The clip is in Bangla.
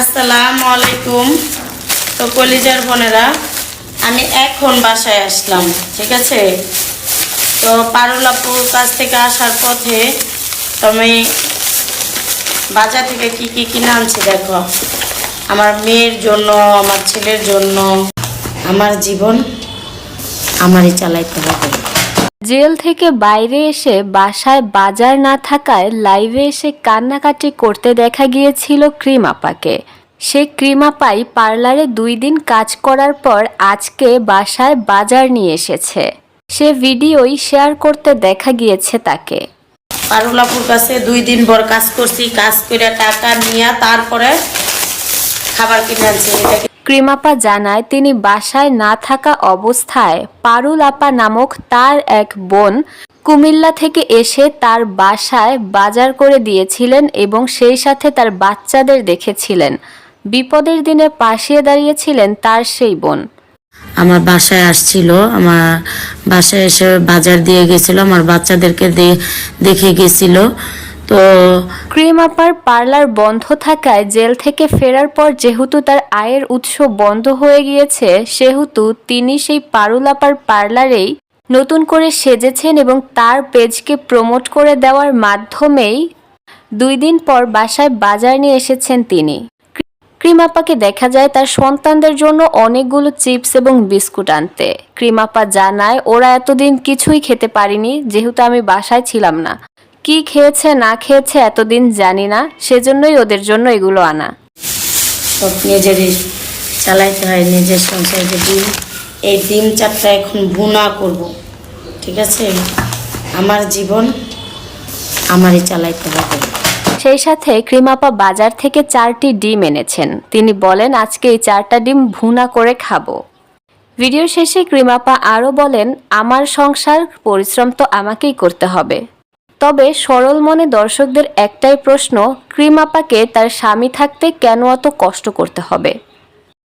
আসসালামু আলাইকুম। তো কলিজার বোনেরা, আমি এখন বাসায় আসলাম, ঠিক আছে? তো পারুলাপুর কাছ থেকে আসার পথে তুমি বাজার থেকে কি কি কিনে আনছি দেখো। আমার মেয়ের জন্য, আমার ছেলের জন্য, আমার জীবন, আমারই চালাইতে হবে। জেল থেকে বাইরে এসে বাসায় বাজার না থাকায় লাইভে এসে কান্নাকাটি করতে দেখা গিয়েছিল ক্রিম আপাকে সে ক্রিম আপাই পার্লারে দুই দিন কাজ করার পর আজকে বাসায় বাজার নিয়ে এসেছে। সে ভিডিওই শেয়ার করতে দেখা গিয়েছে তাকে। পারুলাপুর কাছে দুই দিন পর কাজ করছি, কাজ করে টাকা নিয়ে তারপরে খাবার কিনে আনছি ক্রিমাপা জানায়, তিনি বাসায় না থাকা অবস্থায় পারুল আপা নামক তার এক বোন কুমিল্লা থেকে এসে তার বাসায় বাজার করে দিয়েছিলেন এবং সেই সাথে তার বাচ্চাদের দেখেছিলেন। বিপদের দিনে পাশে দাঁড়িয়েছিলেন তার সেই বোন। আমার বাসায় আসছিল, আমার বাসায় এসে বাজার দিয়ে গেছিল, আমার বাচ্চাদেরকে দেখে গেছিল। তো ক্রিম আপার পার্লার বন্ধ থাকায় জেল থেকে ফেরার পর যেহেতু তার আয়ের উৎস বন্ধ হয়ে গিয়েছে, সেহেতু তিনি সেই পারুল আপার পার্লারেই নতুন করে সেজেছেন এবং তার পেজকে প্রমোট করে দেওয়ার মাধ্যমেই দুই দিন পর বাসায় বাজার নিয়ে এসেছেন তিনি। ক্রিমাপাকে দেখা যায় তার সন্তানদের জন্য অনেকগুলো চিপস এবং বিস্কুট আনতে। ক্রিমাপা জানায়, ওরা এতদিন কিছুই খেতে পারিনি, যেহেতু আমি বাসায় ছিলাম না। কি খেয়েছে না খেয়েছে এতদিন জানি না। সেজন্যই ওদের জন্য এগুলো আনা। সব নিজেরই চালাইতে হয় নিজের সংসারে ডিম। এই ডিম চারটা এখন ভুনা করব ঠিক আছে? আমার জীবন আমারই চালাইতে হবে। সেই সাথে ক্রিমাপা বাজার থেকে চারটি ডিম এনেছেন। তিনি বলেন আজকে এই চারটা ডিম ভুনা করে খাব। ভিডিও শেষে ক্রিমাপা আরও বলেন আমার সংসার পরিশ্রম তো আমাকেই করতে হবে। তবে সরল মনে দর্শকদের একটাই প্রশ্ন ক্রিমাপাকে তার স্বামী থাকতে কেন অত কষ্ট করতে হবে?